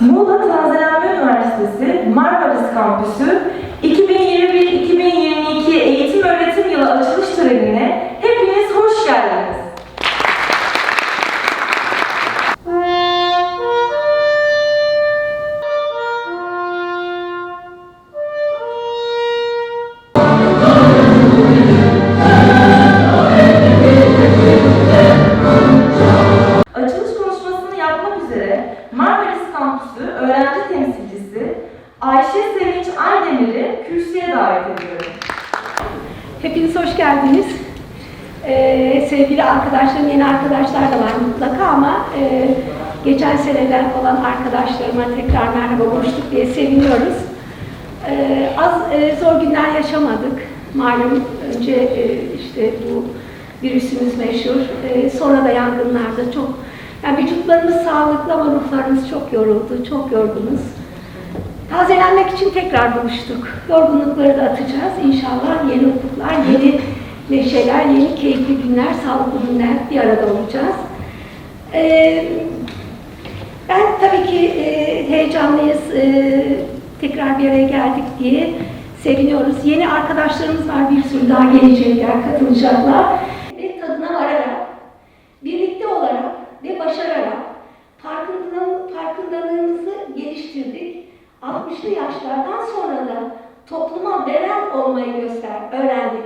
Muğla Tazelenme Üniversitesi Marmaris Kampüsü 2021-2022 eğitim öğretim yılı açılış törenine hepiniz hoş geldiniz. Kampüsü öğrenci temsilcisi Ayşe Sevinç Aydemir'i kürsüye davet ediyorum. Hepiniz hoş geldiniz. Ee, sevgili arkadaşlarım, yeni arkadaşlar da var mutlaka ama e, geçen seneler olan arkadaşlarıma tekrar merhaba buluştuk diye seviniyoruz. Ee, az e, zor günler yaşamadık. Malum önce e, işte bu virüsümüz meşhur. E, sonra da yangınlarda çok yani vücutlarımız sağlıklı ama ruhlarımız çok yoruldu, çok yorgunuz. Tazelenmek için tekrar buluştuk. Yorgunlukları da atacağız. İnşallah yeni ufuklar, yeni neşeler, yeni keyifli günler, sağlıklı günler bir arada olacağız. Ee, ben tabii ki e, heyecanlıyız. Ee, tekrar bir araya geldik diye seviniyoruz. Yeni arkadaşlarımız var. Bir sürü daha gelecekler, katılacaklar. Ve tadına vararak, birlikte olarak ve başararak farkındalığın, farkındalığımızı geliştirdik. 60'lı yaşlardan sonra da topluma veren olmayı göster, öğrendik.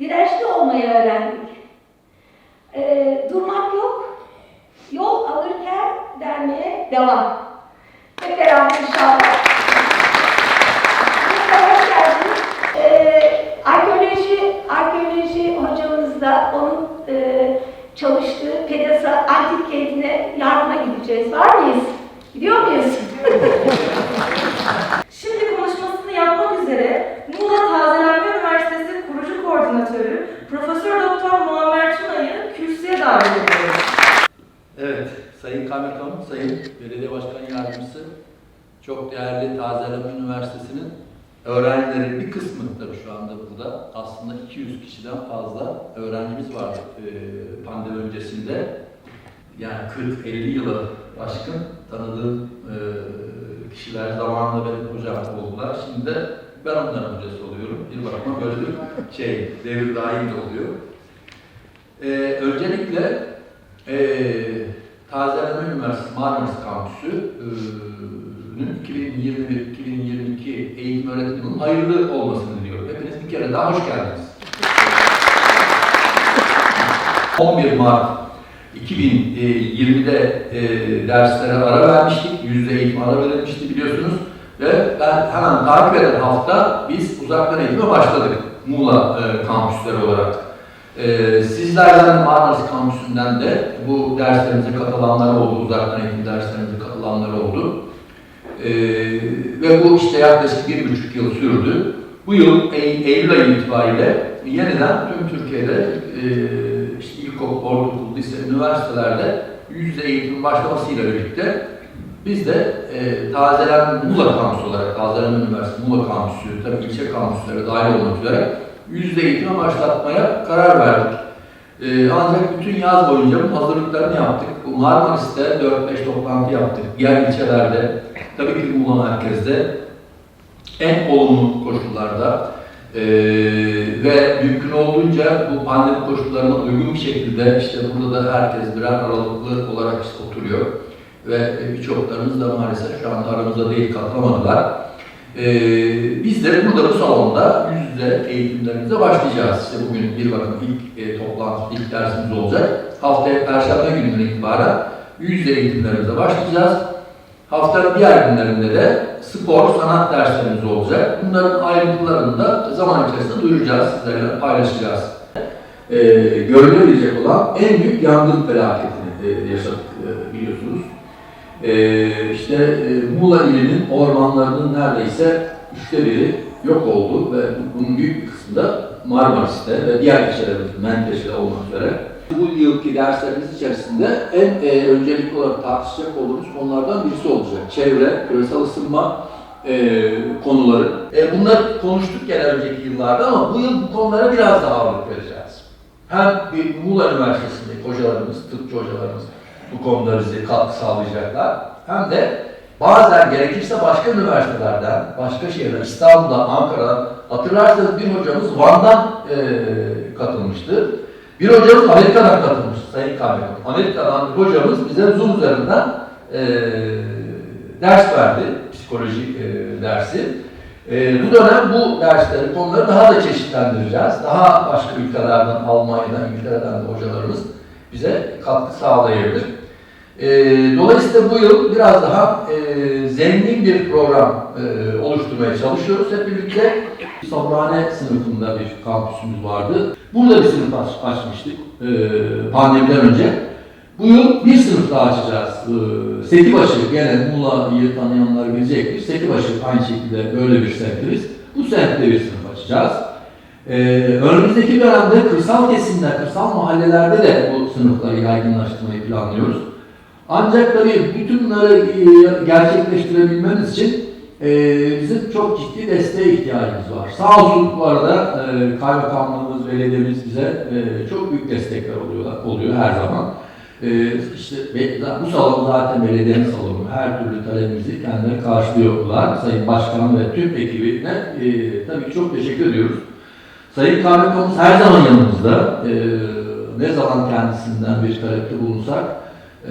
Dirençli olmayı öğrendik. Ee, durmak yok. Yol alırken dermeye devam. Hep beraber inşallah. Hoş. Ee, arkeoloji, arkeoloji da onun e, çalıştığı Pedasa Antik Kenti'ne yardıma gideceğiz. Var mıyız? Gidiyor muyuz? Şimdi konuşmasını yapmak üzere Muğla Tazelenme Üniversitesi kurucu koordinatörü Profesör Doktor Muammer Tuna'yı kürsüye davet ediyorum. Evet, Sayın Kaymakam, Sayın Belediye Başkan Yardımcısı, çok değerli Tazeleme Üniversitesi'nin öğrencilerin bir kısmı burada. Aslında 200 kişiden fazla öğrencimiz vardı e, pandemi öncesinde. Yani 40-50 yılı aşkın tanıdığım e, kişiler zamanında benim hocam oldular. Şimdi de ben onların hocası oluyorum. Bir bakıma böyle bir şey, devir de oluyor. E, öncelikle e, Tazeleme Üniversitesi Marmaris Kampüsü'nün 2021-2022 eğitim öğretim hayırlı olmasını bir kere daha hoş geldiniz. 11 Mart 2020'de e, derslere ara vermiştik. Yüzde eğitim ara verilmişti biliyorsunuz. Ve ben hemen takip eden hafta biz uzaktan eğitime başladık. Muğla e, kampüsleri olarak. Ee, sizlerden de Marmaris Kampüsü'nden de bu derslerimize katılanlar oldu, uzaktan eğitim derslerimize katılanlar oldu. Ee, ve bu işte yaklaşık bir buçuk yıl sürdü. Bu yıl Ey- Eylül ayı itibariyle yeniden tüm Türkiye'de e, işte ilkokul, ortaokul, lise, üniversitelerde yüz yüze eğitimin başlamasıyla birlikte biz de e, Tazelen Muğla Kampüsü olarak, Tazelen Üniversitesi Muğla Kampüsü, tabii ilçe kampüsleri dahil olmak üzere yüzde eğitime başlatmaya karar verdik. Ee, ancak bütün yaz boyunca bunun hazırlıklarını yaptık. Bu Marmaris'te 4-5 toplantı yaptık. Diğer ilçelerde, tabii ki Muğla merkezde en olumlu koşullarda ee, ve mümkün olduğunca bu pandemi koşullarına uygun bir şekilde işte burada da herkes birer aralıklı olarak işte oturuyor ve birçoklarımız da maalesef şu anda aramızda değil katılamadılar. Ee, biz de burada bu salonda yüz yüze eğitimlerimize başlayacağız. İşte bugün bir bakın ilk e, toplantı, ilk dersimiz olacak. Haftaya Perşembe gününden itibaren yüz yüze eğitimlerimize başlayacağız. Haftanın diğer günlerinde de spor, sanat derslerimiz olacak. Bunların ayrıntılarını da zaman içerisinde duyuracağız, sizlerle paylaşacağız. Ee, görülebilecek olan en büyük yangın felaketini e, yaşadık e, biliyorsunuz. Ee, işte e, Muğla ilinin ormanlarının neredeyse üçte biri yok oldu ve bunun büyük bir kısmı da Marmaris'te ve diğer ilçelerimizde, Menteşe'de olmak üzere. Bu yılki derslerimiz içerisinde en e, öncelikli olarak tartışacak olduğumuz konulardan birisi olacak. Çevre, küresel ısınma e, konuları. E, bunları konuştuk gene önceki yıllarda ama bu yıl bu konulara biraz daha ağırlık vereceğiz. Hem bir Muğla Üniversitesi'ndeki hocalarımız, tıpçı hocalarımız bu konuda bize katkı sağlayacaklar. Hem de bazen gerekirse başka üniversitelerden, başka şehirler, İstanbul'da, Ankara, hatırlarsanız bir hocamız Van'dan e, katılmıştı. Bir hocamız Amerika'dan katılmış, Sayın Kaymakam. Amerika'dan bir hocamız bize Zoom üzerinden e, ders verdi, psikoloji e, dersi. E, bu dönem bu dersleri, konuları daha da çeşitlendireceğiz. Daha başka ülkelerden, Almanya'dan, İngiltere'den de hocalarımız bize katkı sağlayabilir. E, dolayısıyla bu yıl biraz daha e, zengin bir program e, oluşturmaya çalışıyoruz hep birlikte. Sabrane sınıfında bir kampüsümüz vardı. Burada bir sınıf aç, açmıştık e, pandemiden önce. Bu yıl bir sınıf daha açacağız. E, Setibaşı, gene Muğla'yı tanıyanlar bilecektir. Setibaşı aynı şekilde böyle bir semtimiz. Bu semtte bir sınıf açacağız. Ee, önümüzdeki dönemde kırsal kesimler, kırsal mahallelerde de bu sınıfları yaygınlaştırmayı planlıyoruz. Ancak tabii bütün bunları e, gerçekleştirebilmemiz için e, bizim çok ciddi desteğe ihtiyacımız var. Sağ olsun bu arada e, kaymakamlığımız, belediyemiz bize e, çok büyük destekler oluyorlar, oluyor her zaman. E, işte bu salon zaten belediyenin salonu. Her türlü talebimizi kendileri karşılıyorlar. Sayın Başkan ve tüm ekibine e, tabii çok teşekkür ediyoruz. Sayın Kaymakamımız her zaman yanımızda. E, ne zaman kendisinden bir talepte bulunsak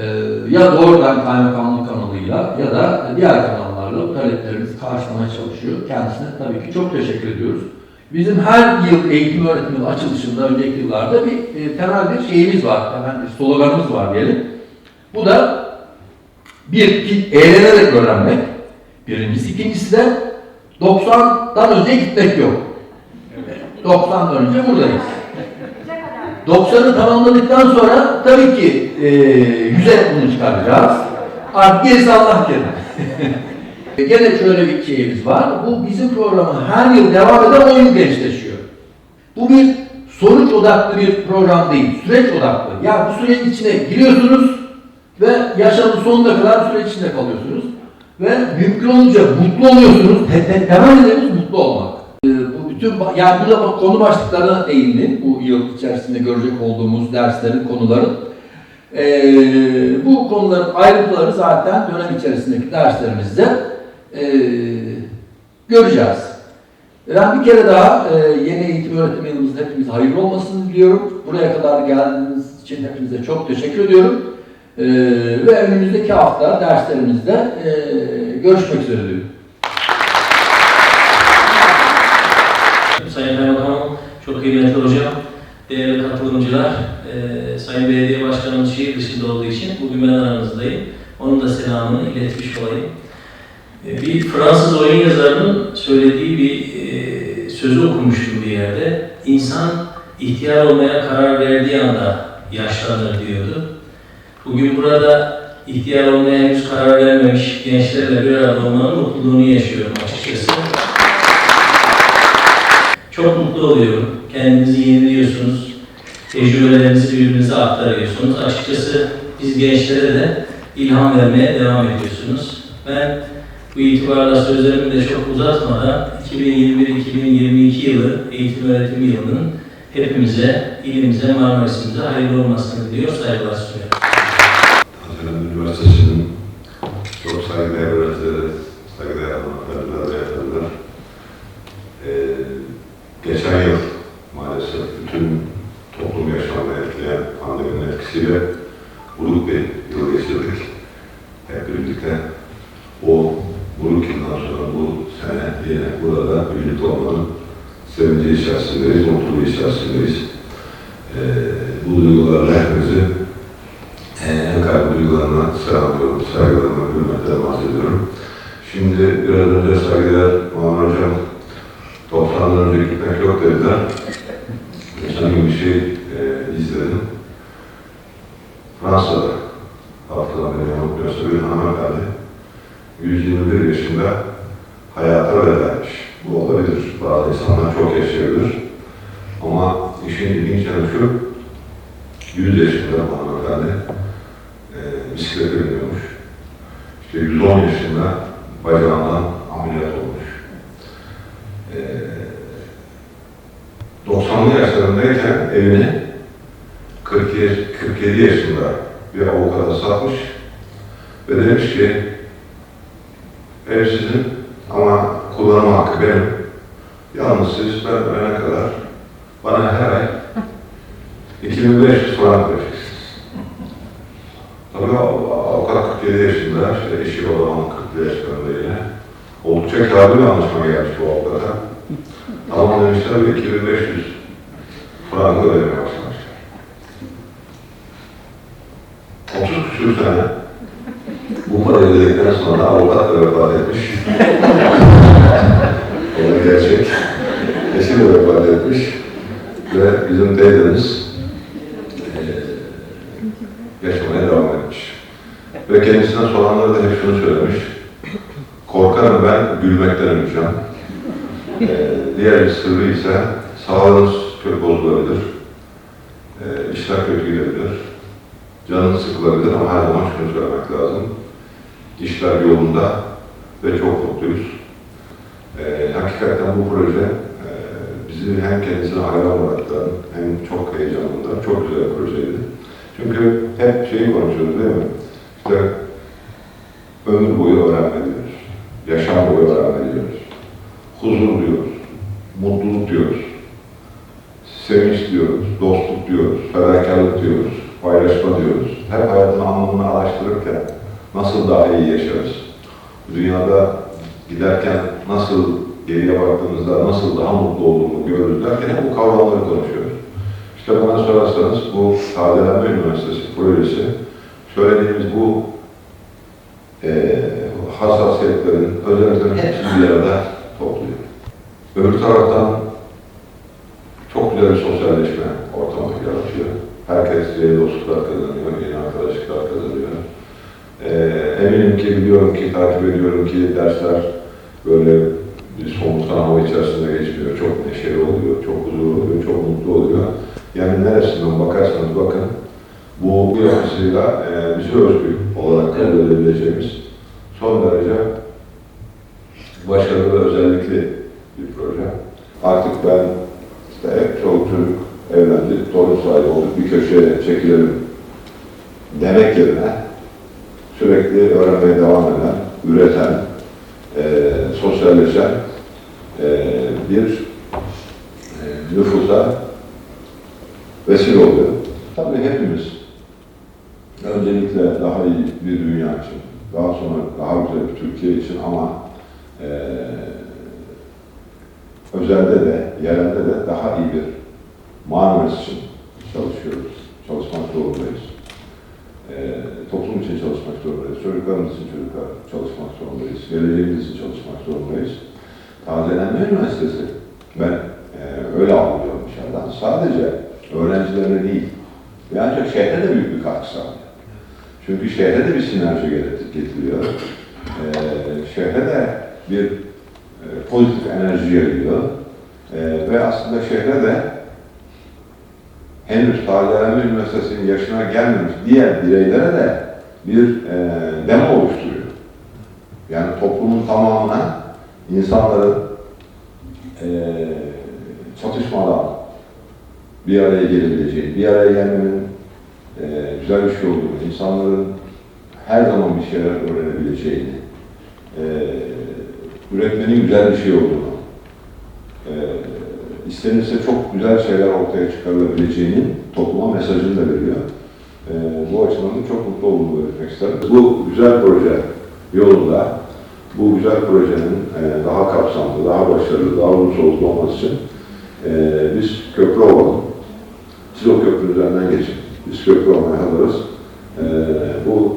e, ya doğrudan kaymakamlık kanalıyla ya da diğer kanallarla bu taleplerimizi karşılamaya çalışıyor. Kendisine tabii ki çok teşekkür ediyoruz. Bizim her yıl eğitim öğretim yılı açılışında önceki yıllarda bir e, temel bir şeyimiz var, temel bir sloganımız var diyelim. Bu da bir, ki, eğlenerek öğrenmek. Birincisi. ikincisi de 90'dan önce gitmek yok. 90'dan önce buradayız. 90'ı tamamladıktan sonra tabii ki e, 100'e bunu çıkaracağız. Artık gerisi Allah kerim. Gene şöyle bir şeyimiz var. Bu bizim programı her yıl devam eden oyun gençleşiyor. Bu bir sonuç odaklı bir program değil, süreç odaklı. Yani bu sürecin içine giriyorsunuz ve yaşamın sonuna kadar süreç içinde kalıyorsunuz. Ve mümkün olunca mutlu oluyorsunuz. Te- te- temel hedefimiz mutlu olmak. Ee, bu bütün yani burada konu başlıklarına değindim. Bu yıl içerisinde görecek olduğumuz derslerin, konuların. Ee, bu konuların ayrıntıları zaten dönem içerisindeki derslerimizde ee, göreceğiz. Ben bir kere daha e, yeni eğitim öğretim yılımızın hepimize hayırlı olmasını diliyorum. Buraya kadar geldiğiniz için hepinize çok teşekkür ediyorum. E, ve önümüzdeki hafta derslerimizde e, görüşmek üzere diyorum. Sayın Kaymakamım, çok kıymetli hocam, değerli katılımcılar, eee Sayın Belediye Başkanımız şehir dışında olduğu için bugün ben aranızdayım. Onun da selamını iletmiş olayım. Eee, Bir Fransız oyun yazarının söylediği bir eee, sözü okumuştum bir yerde. İnsan ihtiyar olmaya karar verdiği anda yaşlanır diyordu. Bugün burada ihtiyar olmaya henüz karar vermemiş gençlerle bir arada olmanın mutluluğunu yaşıyorum açıkçası. Çok mutlu oluyorum. Kendinizi yeniliyorsunuz. Tecrübelerinizi birbirinize aktarıyorsunuz. Açıkçası biz gençlere de ilham vermeye devam ediyorsunuz. Ben bu itibarla sözlerimi de çok uzatmadan 2021-2022 yılı eğitim öğretim yılının hepimize, ilimize, Marmaris'imize hayırlı olmasını diliyor, saygılar sunuyorum. Haziran Üniversitesi'nin çok saygıdeğer öğrencileri, saygıdeğer hanımefendiler ve efendiler. Ee, geçen yıl maalesef bütün toplum yaşamını etkileyen pandeminin etkisiyle buruk bir yıl geçirdik. Hep birlikte o buruk yıldan sonra bu sene yine burada birlikte olmanın sevinci içerisindeyiz, mutluluğu içerisindeyiz. Ee, bu duygularla hepimizi en kalbi duygularına selamlıyorum, saygılarımı, hürmetlerimi arz ediyorum. Şimdi biraz önce saygıdeğer Muammer Hocam 90'dan önce gitmek yok dediler. Geçen gün bir şey e, izledim. Fransa'da haftadan beri yanılmıyorsa bir hanımefendi 121 yaşında hayata veda etmiş. Bu olabilir. Bazı insanlar çok yaşayabilir. Ama işin ilginç yanı şu, 100 yaşında bu hanımefendi e, bisiklete biniyormuş. İşte 110 yaşında bacağından ameliyat olmuş. E, 90'lı yaşlarındayken evini 47, 47 yaşında bir avukata satmış ve demiş ki Ev sizin ama kullanım hakkı benim. Yalnız siz ben ölene kadar bana her ay 2500 frank vereceksiniz. Tabii av- avukat 47 yaşında, işte eşi olan 40 yaşlarında yine. Oldukça kârlı bir anlaşma gelmiş bu avukata. Tamam demişler ve 2500 frankı ödemeye başlamışlar. 30 küsur sene bu parayı ödedikten sonra avukat da vefat etmiş. o da gerçek. Eşi de vefat etmiş. Ve bizim eee, yaşamaya devam etmiş. Ve kendisine soranlara da hep şunu söylemiş. Korkarım ben gülmekten öleceğim. Eee, diğer bir sırrı ise sağlığınız çok bozulabilir. Eee işler kötü gidebilir. Canınız sıkılabilir ama her zaman şunu söylemek lazım. İşler yolunda ve çok mutluyuz. Eee hakikaten bu proje eee, bizi hem kendisine hayran bıraktıran hem çok heyecanlandıran çok güzel bir projeydi. Çünkü hep şeyi konuşuyoruz değil mi? İşte ömür boyu öğrenme diyoruz. Yaşam boyu öğrenme diyoruz. Huzur diyoruz. Mutluluk diyoruz. Sevinç diyoruz. Dostluk diyoruz. Fedakarlık diyoruz. Paylaşma diyoruz. Hep hayatın anlamını araştırırken nasıl daha iyi yaşarız? Dünyada giderken nasıl geriye baktığımızda nasıl daha mutlu olduğumu görürüz derken hep bu kavramları konuşuyoruz. İşte bana sorarsanız bu Tazelenme Üniversitesi projesi söylediğimiz bu eee hassasiyetlerin, özelliklerin hepsini bir arada topluyor. Öbür taraftan çok güzel bir sosyalleşme ortamı yaratıyor. Herkes yeni dostluklar kazanıyor, yeni arkadaşlıklar kazanıyor. Ee, eminim ki, biliyorum ki, takip ediyorum ki dersler böyle bir somutkan hava içerisinde geçmiyor. Çok neşeli oluyor, çok huzurlu oluyor, çok mutlu oluyor. Yani neresinden bakarsanız bakın, bu yapısıyla e, bizi özgü olarak kabul edebileceğimiz son derece başarılı ve özellikli bir proje. Artık ben işte çoluk çocuk evlendi, torun sahibi olduk, bir köşeye çekilelim demek yerine sürekli öğrenmeye devam eden, üreten, e, sosyalleşen e, bir e, nüfusa vesile oluyor. Tabii hepimiz öncelikle daha iyi bir dünya için, daha sonra daha güzel bir Türkiye için ama e, özelde de, yerelde de daha iyi bir Marmaris için çalışıyoruz, çalışmak zorundayız. Ee, toplum için çalışmak zorundayız, çocuklarımız için çocuklar çalışmak zorundayız, geleceğimiz için çalışmak zorundayız. Tazelenme Üniversitesi, ben e, öyle anlıyorum dışarıdan, sadece öğrencilerine değil, ve ancak şehre de büyük bir katkı sağlıyor. Çünkü şehre de bir sinerji get- getiriyor. Ee, şehre de bir e, pozitif enerji yayıyor. Ee, ve aslında şehre de henüz Tazelenme Üniversitesi'nin yaşına gelmemiş diğer bireylere de bir e, demo oluşturuyor. Yani toplumun tamamına insanların e, çatışmadan bir araya gelebileceği, bir araya gelmenin e, güzel bir şey olduğunu, insanların her zaman bir şeyler öğrenebileceğini, e, üretmenin güzel bir şey olduğunu, e, istenirse çok güzel şeyler ortaya çıkarılabileceğinin topluma mesajını da veriyor. E, bu açıdan da çok mutlu olduğumu belirtmek isterim. Bu güzel proje yolunda, bu güzel projenin e, daha kapsamlı, daha başarılı, daha uzun olması için e, biz köprü olalım. Siz o köprü üzerinden geçin. Biz köprü hazırız. E, bu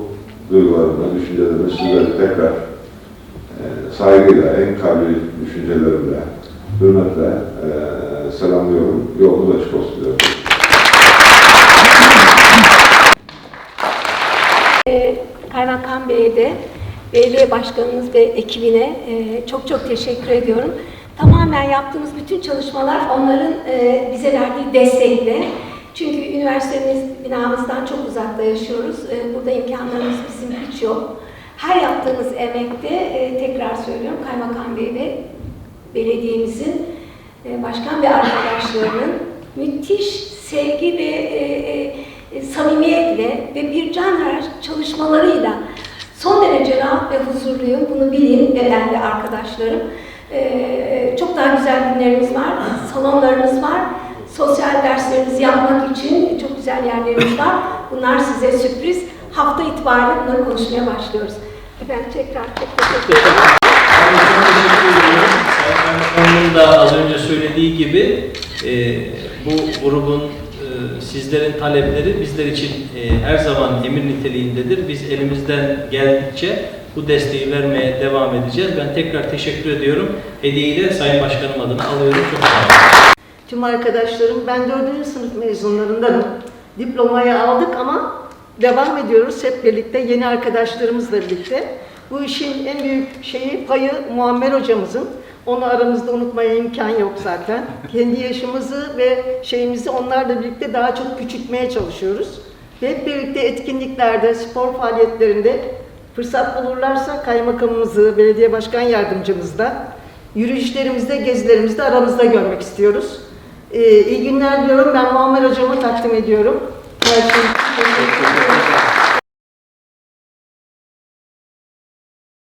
duygularımla, düşüncelerimi sizlere tekrar e, saygıyla, en kalbi düşüncelerimle, hürmetle e, selamlıyorum. Yolunuz açık olsun diyorum. Ee, Kaymakam Bey'e de, belediye başkanımız ve ekibine e, çok çok teşekkür ediyorum. Tamamen yaptığımız bütün çalışmalar onların e, bize verdiği destekle. Çünkü üniversitemiz binamızdan çok uzakta yaşıyoruz. E, Burada imkanlarımız bizim hiç yok. Her yaptığımız emekte e, tekrar söylüyorum Kaymakam Bey ve belediyemizin e, başkan ve arkadaşlarının müthiş sevgi ve e, samimiyetle ve bir canhıraş çalışmalarıyla son derece rahat ve huzurluyum. Bunu bilin ve değerli arkadaşlarım. Ee, çok daha güzel günlerimiz var, salonlarımız var. Sosyal derslerinizi yapmak için çok güzel yerlerimiz var. Bunlar size sürpriz. Hafta itibariyle bunları konuşmaya başlıyoruz. Efendim tekrar çok teşekkür ederim. Başkanımın da az önce söylediği gibi e, bu grubun e, sizlerin talepleri bizler için e, her zaman emir niteliğindedir. Biz elimizden geldikçe bu desteği vermeye devam edeceğiz. Ben tekrar teşekkür ediyorum. Hediyeyi de Sayın Başkanım adına alıyorum. Çok sağ olun. Tüm arkadaşlarım, ben dördüncü sınıf mezunlarındanım. Diplomayı aldık ama devam ediyoruz hep birlikte, yeni arkadaşlarımızla birlikte. Bu işin en büyük şeyi, payı Muammer hocamızın. Onu aramızda unutmaya imkan yok zaten. Kendi yaşımızı ve şeyimizi onlarla birlikte daha çok küçültmeye çalışıyoruz. Ve hep birlikte etkinliklerde, spor faaliyetlerinde fırsat bulurlarsa kaymakamımızı, belediye başkan yardımcımızla yürüyüşlerimizde, gezilerimizde aramızda görmek istiyoruz. Ee, iyi günler diliyorum. Ben Muammer hocamı takdim ediyorum. Her